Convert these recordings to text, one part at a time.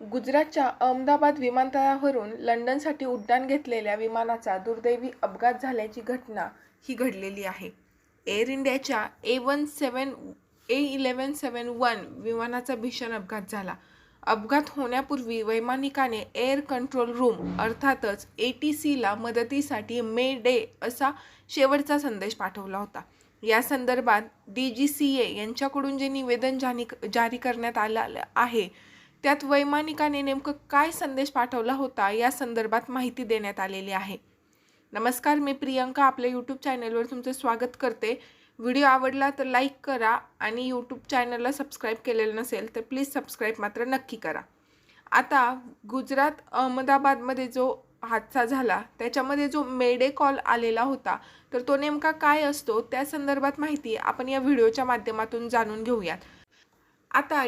गुजरातच्या अहमदाबाद विमानतळावरून लंडनसाठी उड्डाण घेतलेल्या विमानाचा दुर्दैवी अपघात झाल्याची घटना ही घडलेली आहे. एअर इंडियाच्या A one seven A eleven seven one विमानाचा भीषण अपघात झाला. अपघात होण्यापूर्वी वैमानिकाने एअर कंट्रोल रूम अर्थातच ए टी सीला मदतीसाठी मे डे असा शेवटचा संदेश पाठवला होता. या संदर्भात डी जी सी ए यांच्याकडून जे निवेदन जारी जारी करण्यात आलं आहे त्यात वैमानिकाने नेमकं काय संदेश पाठवला होता या संदर्भात माहिती देण्यात आलेली आहे. नमस्कार मी प्रियंका. आपल्या यूट्यूब चॅनलवर तुमचं स्वागत करते. व्हिडिओ आवडला तर लाईक करा आणि यूट्यूब चॅनलला सबस्क्राईब केलेलं नसेल तर प्लीज सबस्क्राईब मात्र नक्की करा. आता गुजरात अहमदाबादमध्ये जो हादसा झाला त्याच्यामध्ये जो मेडे कॉल आलेला होता तर तो नेमका काय असतो त्या संदर्भात माहिती आपण या व्हिडिओच्या माध्यमातून जाणून घेऊयात. आता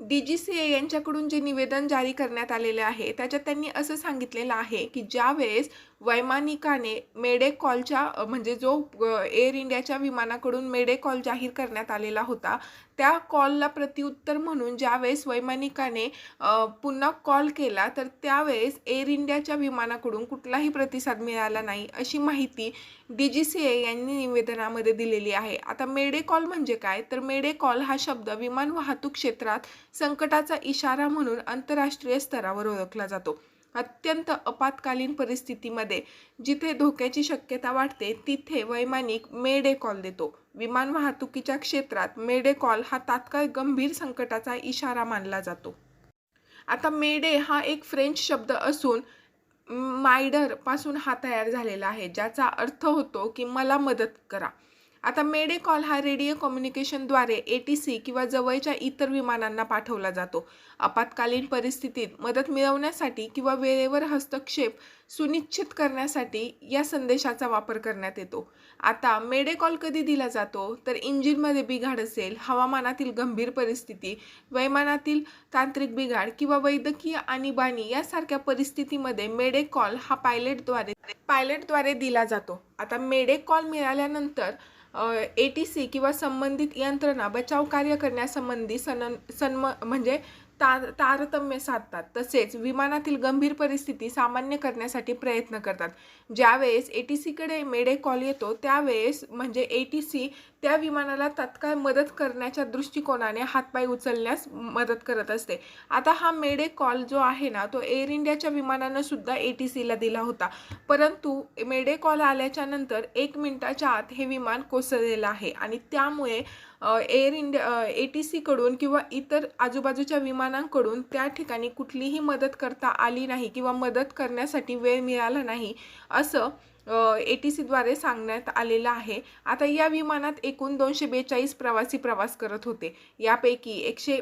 डी जी सी ए यांच्याकडून जे निवेदन जारी करण्यात आलेले आहे त्याच्यात त्यांनी असं सांगितलेलं आहे की ज्यावेळेस वैमानिकाने मेडे कॉलच्या म्हणजे जो एअर इंडियाच्या विमानाकडून मेडे कॉल जाहीर करण्यात आलेला होता त्या कॉलला प्रत्युत्तर म्हणून ज्यावेळेस वैमानिकाने पुन्हा कॉल केला तर त्यावेळेस एअर इंडियाच्या विमानाकडून कुठलाही प्रतिसाद मिळाला नाही अशी माहिती डी जी सी ए यांनी निवेदनामध्ये दिलेली आहे. आता मेडे कॉल म्हणजे काय? तर मेडे कॉल हा शब्द विमान वाहतूक क्षेत्रात संकटाचा इशारा म्हणून आंतरराष्ट्रीय स्तरावर ओळखला जातो. अत्यंत आपत्कालीन परिस्थितीमध्ये जिथे धोक्याची शक्यता वाटते तिथे वैमानिक मेडे कॉल देतो. विमान वाहतुकीच्या क्षेत्रात मेडे कॉल हा तात्काळ गंभीर संकटाचा इशारा मानला जातो. आता मेडे हा एक फ्रेंच शब्द असून मायडरपासून हा तयार झालेला आहे ज्याचा अर्थ होतो की मला मदत करा. आता मेडे कॉल हा रेडिओ कम्युनिकेशनद्वारे ए टी सी किंवा जवळच्या इतर विमानांना पाठवला जातो. आपत्कालीन परिस्थितीत मदत मिळवण्यासाठी किंवा वेळेवर हस्तक्षेप सुनिश्चित करण्यासाठी या संदेशाचा वापर करण्यात येतो. आता मेडे कॉल कधी दिला जातो? तर इंजिनमध्ये बिघाड असेल हवामानातील गंभीर परिस्थिती वैमानातील तांत्रिक बिघाड किंवा वैद्यकीय आणीबाणी यासारख्या परिस्थितीमध्ये मेडे कॉल हा पायलटद्वारे पायलटद्वारे दिला जातो. आता मेडे कॉल मिळाल्यानंतर ए टी सी किंवा संबंधित यंत्रणा बचाव कार्य करण्यासंबंधी सन सन्म म्हणजे तार तारतम्य साधतात. तसेच विमानातील गंभीर परिस्थिती सामान्य करण्यासाठी प्रयत्न करतात. ज्यावेळेस ए टी सीकडे मेडे कॉल येतो त्यावेळेस म्हणजे ए टी सी त्या विमानाला तत्काळ मदत करण्याच्या दृष्टिकोनाने हातपाय उचलण्यास मदत करत असते. आता हा मेडे कॉल जो आहे ना तो एअर इंडियाच्या विमानानं सुद्धा ए टी सीला दिला होता. परंतु मेडे कॉल आल्याच्यानंतर एक मिनिटाच्या आत हे विमान कोसळलेलं आहे. आणि त्यामुळे एअर इंडिया ए टी सीकडून किंवा इतर आजूबाजूच्या विमान विमानांकडून त्या ठिकाणी कुठलीही मदत करता आली नाही किंवा मदत करण्यासाठी वेळ मिळाला नाही असं ए टी सीद्वारे सांगण्यात आलेलं आहे. आता या विमानात एकूण दोनशे बेचाळीस प्रवासी प्रवास करत होते. यापैकी एकशे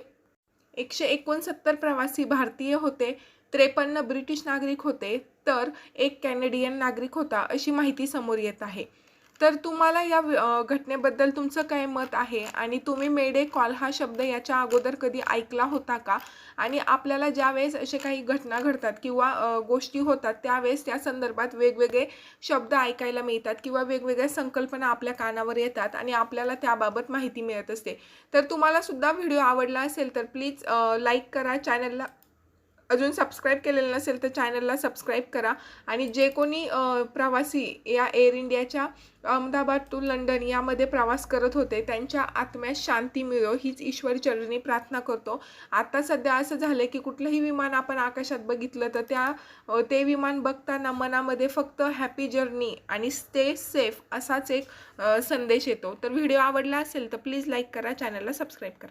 एकशे एकोणसत्तर प्रवासी भारतीय होते त्रेपन्न ब्रिटिश नागरिक होते तर एक कॅनेडियन नागरिक होता अशी माहिती समोर येत आहे. तर तुम्हाला या घटनेबद्दल तुमचं काय मत आहे? आणि तुम्ही मेडे कॉल हा शब्द याच्या अगोदर कधी ऐकला होता का? आणि आपल्याला ज्यावेळेस असे काही घटना घडतात किंवा गोष्टी होतात त्यावेळेस त्या संदर्भात वेगवेगळे शब्द ऐकायला मिळतात किंवा वेगवेगळ्या संकल्पना आपल्या कानावर येतात आणि आपल्याला त्याबाबत माहिती मिळत असते. तर तुम्हाला सुद्धा व्हिडिओ आवडला असेल तर प्लीज लाईक करा. चॅनलला अजून सबस्क्राईब केलेलं नसेल तर चॅनलला सबस्क्राईब करा. आणि जे कोणी प्रवासी या एअर इंडियाच्या अहमदाबाद टू लंडन यामध्ये प्रवास करत होते त्यांच्या आत्म्यास शांती मिळो हीच ईश्वर चरणी प्रार्थना करतो. आता सध्या असं झालं की कुठलंही विमान आपण आकाशात बघितलं तर त्या ते विमान बघताना मनामध्ये फक्त हॅपी जर्नी आणि स्टे सेफ असाच एक संदेश येतो. तर व्हिडिओ आवडला असेल तर प्लीज लाईक करा चॅनलला सबस्क्राईब करा.